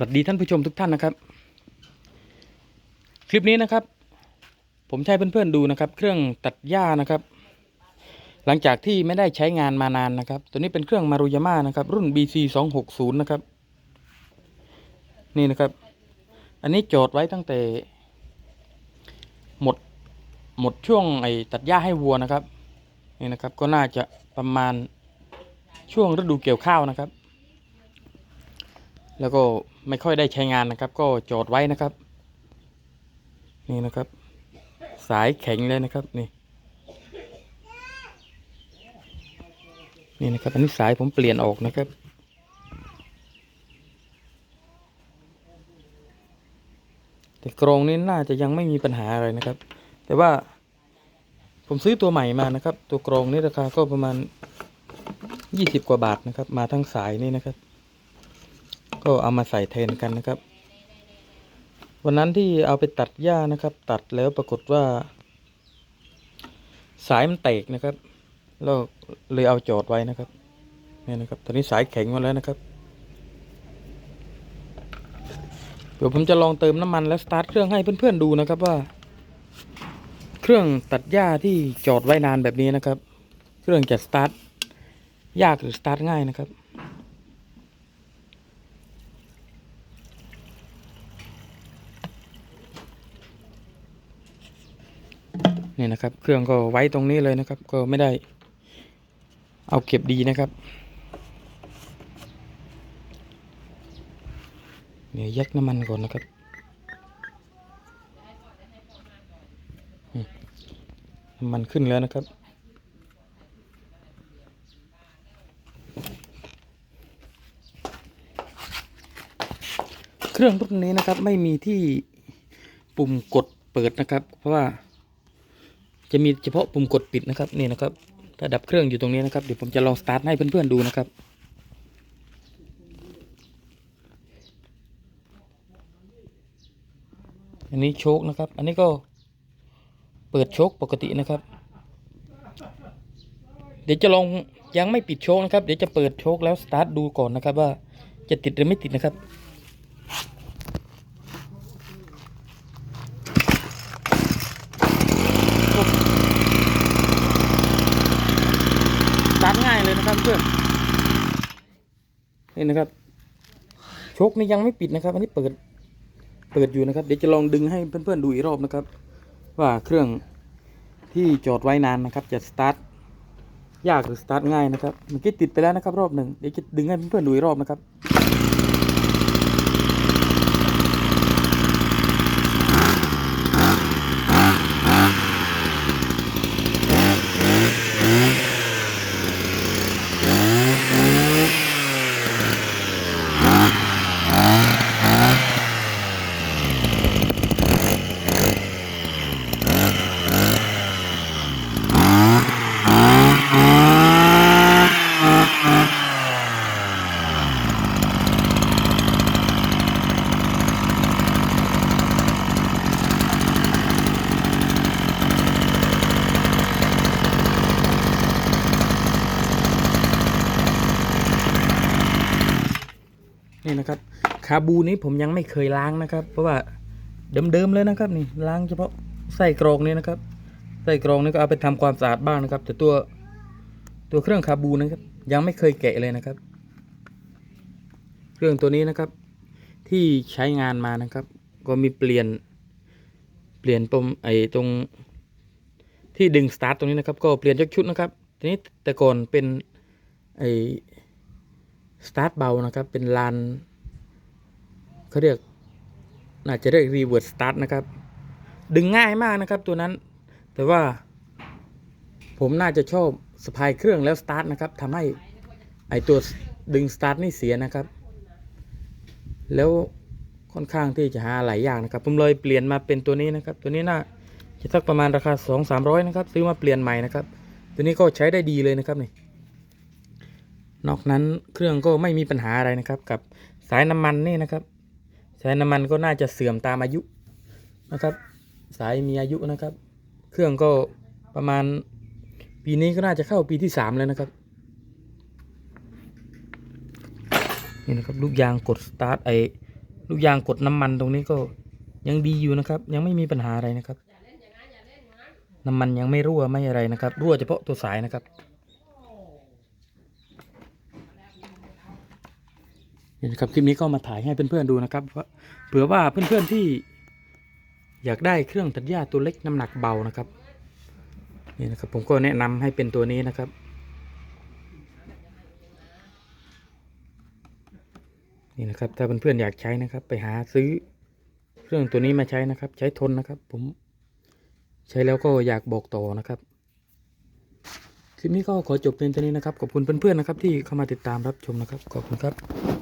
สวัสดีท่านผู้ชมทุกท่านนะครับ คลิปนี้นะครับ ผมใช้เพื่อนๆดูนะครับ เครื่องตัดหญ้านะครับ หลังจากที่ไม่ได้ใช้งานมานานนะครับ ตัวนี้เป็นเครื่องมารุยาม่านะครับ รุ่น BC 2 6 0นะครับ นี่นะครับ อันนี้โจทย์ไว้ตั้งแต่ หมดหมดช่วงไอ้ตัดหญ้าให้วัวนะครับ นี่นะครับก็น่าจะประมาณช่วงฤดูเกี่ยวข้าวนะครับ แล้วก็ไม่ค่อยได้ใช้งานนะครับ ก็จอดไว้นะครับ นี่นะครับ สายแข็งเลยนะครับนี่นี่นะครับอันนี้สายผมเปลี่ยนออกนะครับ แต่กรงนี้น่าจะยังไม่มีปัญหาอะไรนะครับ แต่ว่าผมซื้อตัวใหม่มานะครับ ตัวกรงนี้ราคาก็ประมาณยี่สิบกว่าบาทนะครับ มาทั้งสายนี่นะครับ ก็เอามาใส่แทนกันนะครับ วันนั้นที่เอาไปตัดหญ้านะครับ ตัดแล้วปรากฏว่า สายมันแตกนะครับแล้วเลยเอาจอดไว้นะครับนี่นะครับ ตอนนี้สายแข็งมาแล้วนะครับ เดี๋ยวผมจะลองเติมน้ำมันและสตาร์ทเครื่องให้เพื่อนๆดูนะครับว่า เครื่องตัดหญ้าที่จอดไว้นานแบบนี้นะครับ เครื่องจะสตาร์ทยากหรือสตาร์ทง่ายนะครับ นี่นะครับ เครื่องก็ไว้ตรงนี้เลยนะครับ ก็ไม่ได้ เอาเก็บดีนะครับเดี๋ยวยักน้ำมันก่อนนะครับน้ำมันขึ้นแล้วนะครับเครื่องรุ่นนี้นะครับไม่มีที่ปุ่มกดเปิดนะครับ เพราะว่า จะมีเฉพาะปุ่มกดปิดนะครับนี่นะครับถ้าดับเครื่องอยู่ตรงนี้นะครับเดี๋ยวผมจะลองสตาร์ทให้เพื่อนๆดูนะครับอันนี้โชคนะครับ อันนี้ก็เปิดโชคปกตินะครับ เดี๋ยวจะลองยังไม่ปิดโชคนะครับ เดี๋ยวจะเปิดโชคแล้วสตาร์ทดูก่อนนะครับ ว่าจะติดหรือไม่ติดนะครับ สตาร์ทง่ายเลยนะครับเพื่อน นี่นะครับชกนี่ยังไม่ปิดนะครับ อันนี้เปิดเปิดอยู่นะครับ เดี๋ยวจะลองดึงให้เพื่อนๆดูอีกรอบนะครับ ว่าเครื่องที่จอดไว้นานนะครับ จะสตาร์ทยากหรือสตาร์ทง่ายนะครับเมื่อกี้ติดไปแล้วนะครับ รอบหนึ่งเดี๋ยวจะดึงให้เพื่อนๆดูอีกรอบนะครับ นี่นะครับคาบูนี้ผมยังไม่เคยล้างนะครับ เพราะว่าเดิมๆเลยนะครับนี่ล้างเฉพาะไส้กรองนี่นะครับไส้กรองนี่ก็เอาไปทำความสะอาดบ้างนะครับ แต่ตัวตัวเครื่องคาบูนะครับ ยังไม่เคยแกะเลยนะครับ เครื่องตัวนี้นะครับ ที่ใช้งานมานะครับ ก็มีเปลี่ยนเปลี่ยนปมไอ้ตรงที่ดึงสตาร์ทตรงนี้นะครับ ก็เปลี่ยนยกชุดนะครับทีนี้แต่ก่อนเป็นไอ สตาร์ทเบานะครับ เป็นลานเขาเรียกน่าจะเรียกรีเวิร์สสตาร์ทนะครับ ดึงง่ายมากนะครับตัวนั้น แต่ว่า ผมน่าจะชอบสะพายเครื่องแล้วสตาร์ทนะครับทำให้ไอตัวดึงสตาร์ทนี่เสียนะครับ แล้วค่อนข้างที่จะหาหลายอย่างนะครับ ผมเลยเปลี่ยนมาเป็นตัวนี้นะครับ ตัวนี้น่าจะสักประมาณราคาสองสามร้อยนะครับ ซื้อมาเปลี่ยนใหม่นะครับ ตัวนี้ก็ใช้ได้ดีเลยนะครับนี่ นอกนั้นเครื่องก็ไม่มีปัญหาอะไรนะครับ กับสายน้ำมันนี่นะครับ สายน้ำมันก็น่าจะเสื่อมตามอายุนะครับ สายมีอายุนะครับ เครื่องก็ประมาณปีนี้ก็น่าจะเข้าปีที่สามแล้วนะครับนี่นะครับลูกยางกดสตาร์ทไอลูกยางกดน้ำมันตรงนี้ก็ยังดีอยู่นะครับ ยังไม่มีปัญหาอะไรนะครับ น้ำมันยังไม่รั่วไม่อะไรนะครับ รั่วเฉพาะตัวสายนะครับ นี่นะครับคลิปนี้ก็มาถ่ายให้เพื่อนๆดูนะครับเพราะเผื่อว่าเพื่อนๆที่อยากได้เครื่องตัดหญ้าตัวเล็กน้ำหนักเบานะครับนี่นะครับผมก็แนะนำให้เป็นตัวนี้นะครับ นี่นะครับถ้าเพื่อนๆอยากใช้นะครับ ไปหาซื้อเครื่องตัวนี้มาใช้นะครับ ใช้ทนนะครับ ผมใช้แล้วก็อยากบอกต่อนะครับคลิปนี้ก็ขอจบเพียงเท่านี้นะครับขอบคุณเพื่อนๆนะครับ ที่เข้ามาติดตามรับชมนะครับขอบคุณครับ